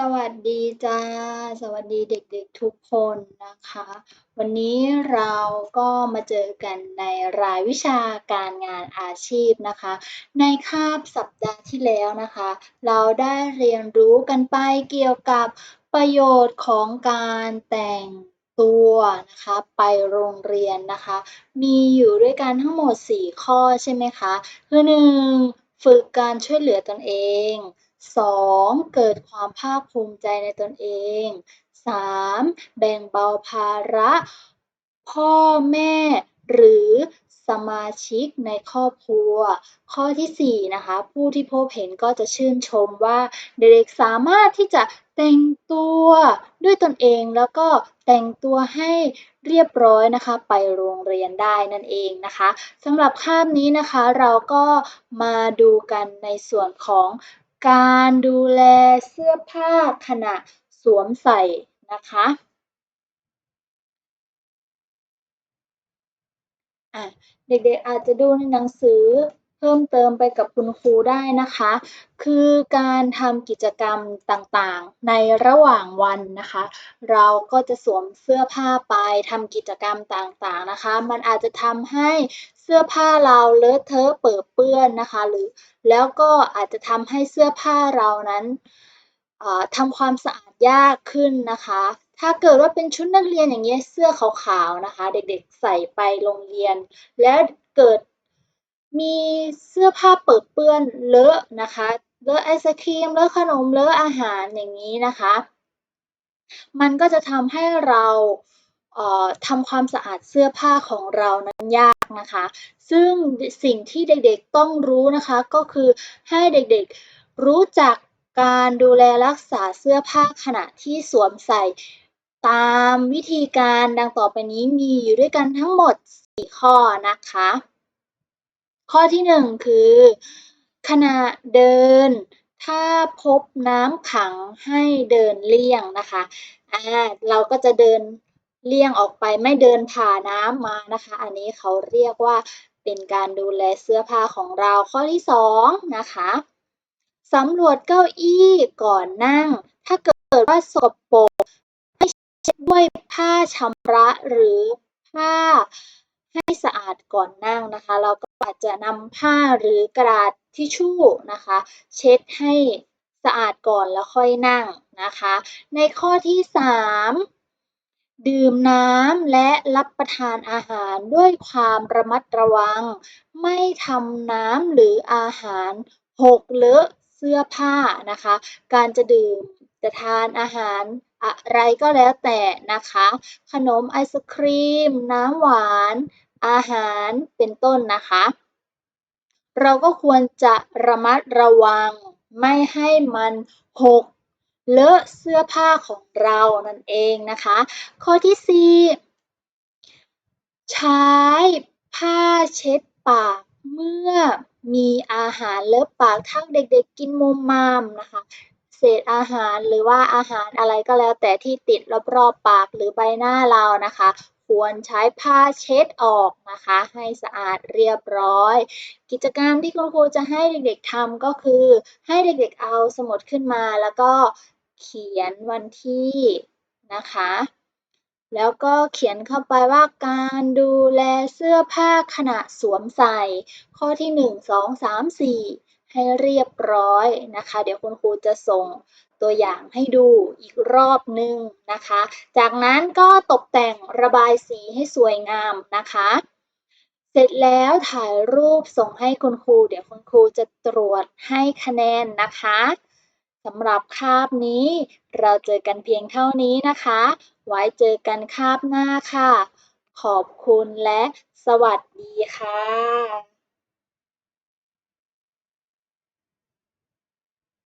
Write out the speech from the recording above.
สวัสดีจ้า สวัสดีเด็กๆทุกคนนะคะ วันนี้เราก็มาเจอกันในรายวิชาการงานอาชีพนะคะ ในคาบสัปดาห์ที่แล้วนะคะ เราได้เรียนรู้กันไปเกี่ยวกับประโยชน์ของการแต่งตัวนะคะไปโรงเรียนนะคะ มีอยู่ด้วยกันทั้งหมด 4 ข้อใช่ไหมคะ คือ 1. ฝึกการช่วยเหลือตนเอง 2. เกิดความภาคภูมิใจในตนเอง 3. แบ่งเบาภาระ พ่อแม่ หรือสมาชิกในครอบครัว ข้อที่ 4 นะคะ ผู้ที่พบเห็นก็จะชื่นชมว่าเด็กสามารถที่จะแต่งตัวด้วยตนเองแล้วก็แต่งตัวให้เรียบร้อยนะคะ ไปโรงเรียนได้นั่นเองนะคะสำหรับคาบนี้นะคะเราก็มาดูกันในส่วนของ การดูแลเสื้อผ้าขณะสวมใส่นะคะเด็กๆอาจจะดูในหนังสือเพิ่มเติมไปกับคุณครูได้นะคะ คือการทำกิจกรรมต่างๆ ในระหว่างวันนะคะ เราก็จะสวมเสื้อผ้าไปทำกิจกรรมต่างๆนะคะ มันอาจจะทำให้ เสื้อผ้าเราเลอะเทอะเปื้อเปื้อนนะคะ หรือแล้วก็อาจจะทำให้เสื้อผ้าเรานั้นทำความสะอาดยากขึ้นนะคะ ถ้าเกิดว่าเป็นชุดนักเรียนอย่างเงี้ยเสื้อขาวๆนะคะ เด็กๆใส่ไปโรงเรียน แล้วเกิดมีเสื้อผ้าเปิดเปื้อนเลอะนะคะเลอะไอศครีมเลอะขนมเลอะอาหารอย่างนี้นะคะ มันก็จะทำให้เรา ทำความสะอาดเสื้อผ้าของเรานั้นยากนะคะ ซึ่งสิ่งที่เด็กๆต้องรู้นะคะก็คือให้เด็กๆรู้จักการดูแลรักษาเสื้อผ้าขณะที่สวมใส่ ตามวิธีการดังต่อไปนี้มีอยู่ด้วยกันทั้งหมด 4 ข้อนะคะ ข้อที่ 1 คือ ขณะเดิน ถ้าพบน้ำขังให้เดินเลี่ยงนะคะอ่าเราก็จะเดิน เลี่ยงออกไปไม่เดินผ่าน้ำมานะคะ อันนี้เขาเรียกว่าเป็นการดูแลเสื้อผ้าของเราข้อที่2นะคะสำรวจเก้าอี้ก่อนนั่ง ถ้าเกิดว่าสกปรกให้เช็ดด้วยผ้าชำระหรือผ้าให้สะอาดก่อนนั่งนะคะเราก็อาจจะนำผ้าหรือกระดาษทิชชู่นะคะ เช็ดให้สะอาดก่อนแล้วค่อยนั่งนะคะ ในข้อที่ 3 ดื่มน้ำและรับประทานอาหารด้วยความระมัดระวัง ไม่ทำน้ำหรืออาหารหกเลอะเสื้อผ้านะคะ การจะดื่มจะทานอาหารอะไรก็แล้วแต่นะคะ ขนมไอศครีม น้ำหวาน อาหารเป็นต้นนะคะ เราก็ควรจะระมัดระวังไม่ให้มันหก เลอะเสื้อผ้าของเรานั่นเองนะคะ ข้อที่ 4 ใช้ผ้าเช็ดปากเมื่อมีอาหารเลอะปากถ้าเด็กๆกินมุมมามนะคะเศษอาหารหรือว่าอาหารอะไรก็แล้ว แต่ที่ติดรอบๆปากหรือใบหน้าเรานะคะ ควรใช้ผ้าเช็ดออกนะคะ ให้สะอาดเรียบร้อย กิจกรรมที่คุณครูจะให้เด็กๆทำก็คือ ให้เด็กๆเอาสมุดขึ้นมาแล้วก็ เขียนวันที่นะคะ แล้วก็เขียนเข้าไปว่าการดูแลเสื้อผ้าขณะสวมใส่ ข้อที่ 1 2 3 4 ให้เรียบร้อยนะคะ เดี๋ยวคุณครูจะส่งตัวอย่างให้ดูอีกรอบหนึ่งนะคะ จากนั้นก็ตกแต่งระบายสีให้สวยงามนะคะ เสร็จแล้วถ่ายรูปส่งให้คุณครู เดี๋ยวคุณครูจะตรวจให้คะแนนนะคะ สำหรับคาบนี้ เราเจอกันเพียงเท่านี้นะคะ ไว้เจอกันคาบหน้าค่ะ ขอบคุณและสวัสดีค่ะ